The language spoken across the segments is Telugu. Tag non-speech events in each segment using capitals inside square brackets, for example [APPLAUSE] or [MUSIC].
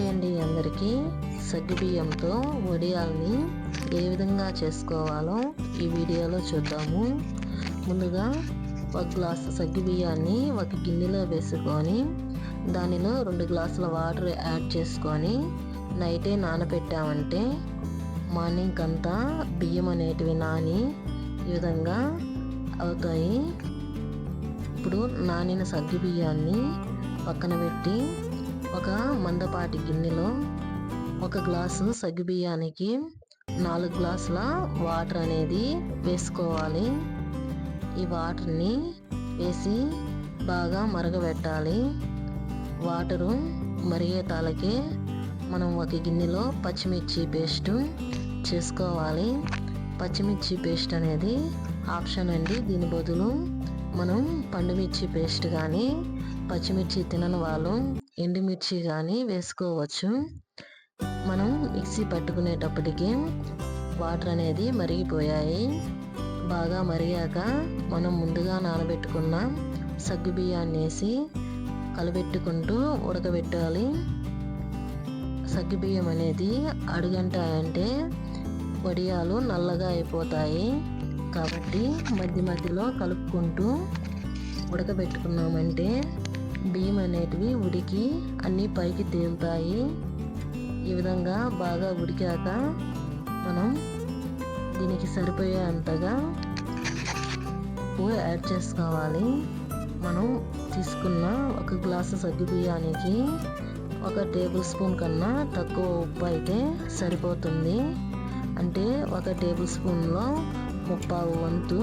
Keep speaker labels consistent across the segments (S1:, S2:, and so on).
S1: హాయ్ అండి అందరికీ. సగ్గుబియ్యంతో వడియాల్ని ఏ విధంగా చేసుకోవాలో ఈ వీడియోలో చూద్దాము. ముందుగా ఒక గ్లాస్ సగ్గుబియ్యాన్ని ఒక గిన్నెలో వేసుకొని దానిలో రెండు గ్లాసుల వాటర్ యాడ్ చేసుకొని నైటే నానబెట్టామంటే మార్నింగ్ అంతా బియ్యం అనేటివి నాని ఈ విధంగా అవుతాయి. ఇప్పుడు నానిన సగ్గు బియ్యాన్ని పక్కన పెట్టి మందపాటి గిన్నెలో ఒక గ్లాసు సగ్గు బియ్యానికి నాలుగు గ్లాసుల వాటర్ అనేది వేసుకోవాలి. ఈ వాటర్ని వేసి బాగా మరగబెట్టాలి. వాటరు మరిగే తాలకే మనం ఒక గిన్నెలో పచ్చిమిర్చి పేస్ట్ చేసుకోవాలి. పచ్చిమిర్చి పేస్ట్ అనేది ఆప్షన్ అండి. దీని బదులు మనం పండుమిర్చి పేస్ట్ కానీ పచ్చిమిర్చి తినని వాళ్ళు ఎండుమిర్చి కానీ వేసుకోవచ్చు. మనం మిక్సీ పట్టుకునేటప్పటికి వాటర్ అనేది మరిగిపోయాయి. బాగా మరిగాక మనం ముందుగా నానబెట్టుకున్న సగ్గు బియ్యాన్ని వేసి కలబెట్టుకుంటూ ఉడకబెట్టాలి. సగ్గుబియ్యం అనేది అడుగంట అంటే వడియాలు నల్లగా అయిపోతాయి. కాబట్టి మధ్య మధ్యలో కలుపుకుంటూ ఉడకబెట్టుకున్నామంటే బియ్యం అనేటివి ఉడికి అన్నీ పైకి తేలుతాయి. ఈ విధంగా బాగా ఉడికాక మనం దీనికి సరిపోయే అంతగా ఉప్పు యాడ్ చేసుకోవాలి. మనం తీసుకున్న ఒక గ్లాసు సగ్గు బియ్యానికి ఒక టేబుల్ స్పూన్ కన్నా తక్కువ ఉప్పు అయితే సరిపోతుంది. అంటే ఒక టేబుల్ స్పూన్లో ముప్పావు వంతు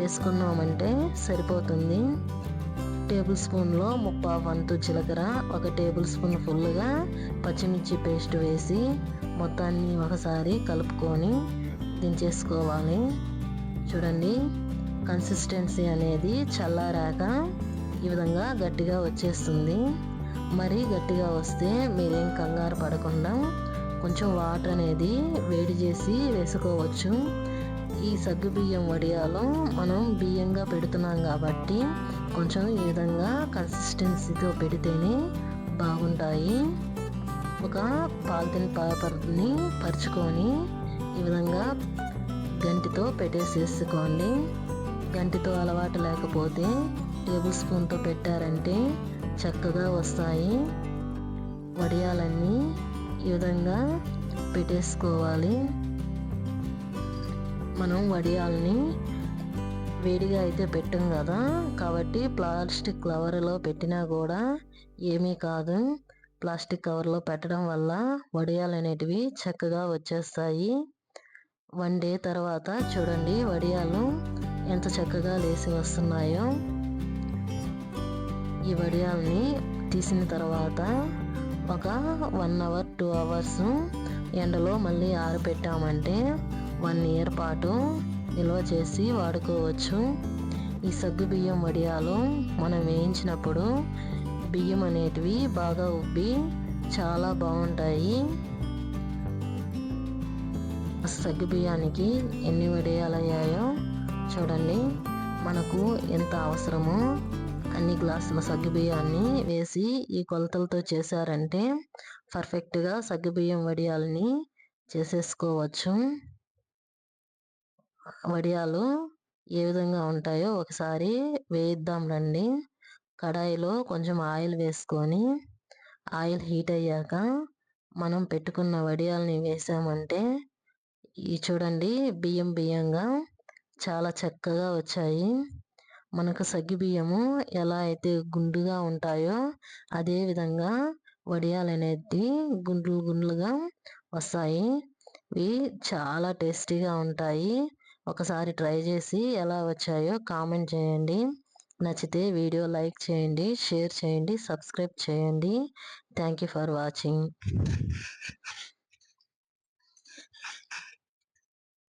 S1: వేసుకున్నామంటే సరిపోతుంది. టేబుల్ స్పూన్లో ముప్పా వంతు జీలకర్ర ఒక టేబుల్ స్పూన్ ఫుల్గా పచ్చిమిర్చి పేస్ట్ వేసి మొత్తాన్ని ఒకసారి కలుపుకొని దించేసుకోవాలి. చూడండి కన్సిస్టెన్సీ అనేది చల్లారాక ఈ విధంగా గట్టిగా వచ్చేస్తుంది. మరీ గట్టిగా వస్తే మీరేం కంగారు పడకుండా కొంచెం వాటర్ అనేది వేడి చేసి వేసుకోవచ్చు. ఈ సగ్గు బియ్యం వడియాలు మనం బియ్యంగా పెడుతున్నాం కాబట్టి కొంచెం ఈ విధంగా కన్సిస్టెన్సీతో పెడితేనే బాగుంటాయి. ఒక పాలిథిన్ పేపర్ని పరుచుకొని ఈ విధంగా గంటితో పెట్టేసేసుకోండి. గంటితో అలవాటు లేకపోతే టేబుల్ స్పూన్తో పెట్టారంటే చక్కగా వస్తాయి. వడియాలన్నీ ఈ విధంగా పెట్టేసుకోవాలి. మనం వడియాల్ని వేడిగా అయితే పెట్టం కదా. కాబట్టి ప్లాస్టిక్ కవర్లో పెట్టినా కూడా ఏమీ కాదు. ప్లాస్టిక్ కవర్లో పెట్టడం వల్ల వడియాలు అనేటివి చక్కగా వచ్చేస్తాయి. వన్ డే తర్వాత చూడండి వడియాలు ఎంత చక్కగా లేసి వస్తున్నాయో. ఈ వడియాల్ని తీసిన తర్వాత ఒక వన్ అవర్ టూ అవర్స్ ఎండలో మళ్ళీ ఆరబెట్టామంటే వన్ ఇయర్ పాటు నిల్వ చేసి వాడుకోవచ్చు. ఈ సగ్గు బియ్యం వడియాలు మనం వేయించినప్పుడు బియ్యం అనేటివి బాగా ఉబ్బి చాలా బాగుంటాయి. సగ్గు బియ్యానికి ఎన్ని వడియాలు అయ్యాయో చూడండి. మనకు ఎంత అవసరమో అన్ని గ్లాసుల సగ్గు బియ్యాన్ని వేసి ఈ కొలతలతో చేశారంటే పర్ఫెక్ట్గా సగ్గు బియ్యం వడియాలని చేసేసుకోవచ్చు. వడియాలు ఏ విధంగా ఉంటాయో ఒకసారి వేయిద్దాం రండి. కడాయిలో కొంచెం ఆయిల్ వేసుకొని ఆయిల్ హీట్ అయ్యాక మనం పెట్టుకున్న వడియాల్ని వేసామంటే ఈ చూడండి బియ్యం బియ్యంగా చాలా చక్కగా వచ్చాయి. మనకు సగ్గి బియ్యము ఎలా అయితే గుండుగా ఉంటాయో అదే విధంగా వడియాలు అనేది గుండ్లు గుండ్లుగా వస్తాయి. ఇవి చాలా టేస్టీగా ఉంటాయి. ఒకసారి ట్రై చేసి ఎలా వచ్చాయో కామెంట్ చేయండి. నచ్చితే వీడియో లైక్ చేయండి షేర్ చేయండి సబ్స్క్రైబ్ చేయండి. Thank you for watching. [LAUGHS]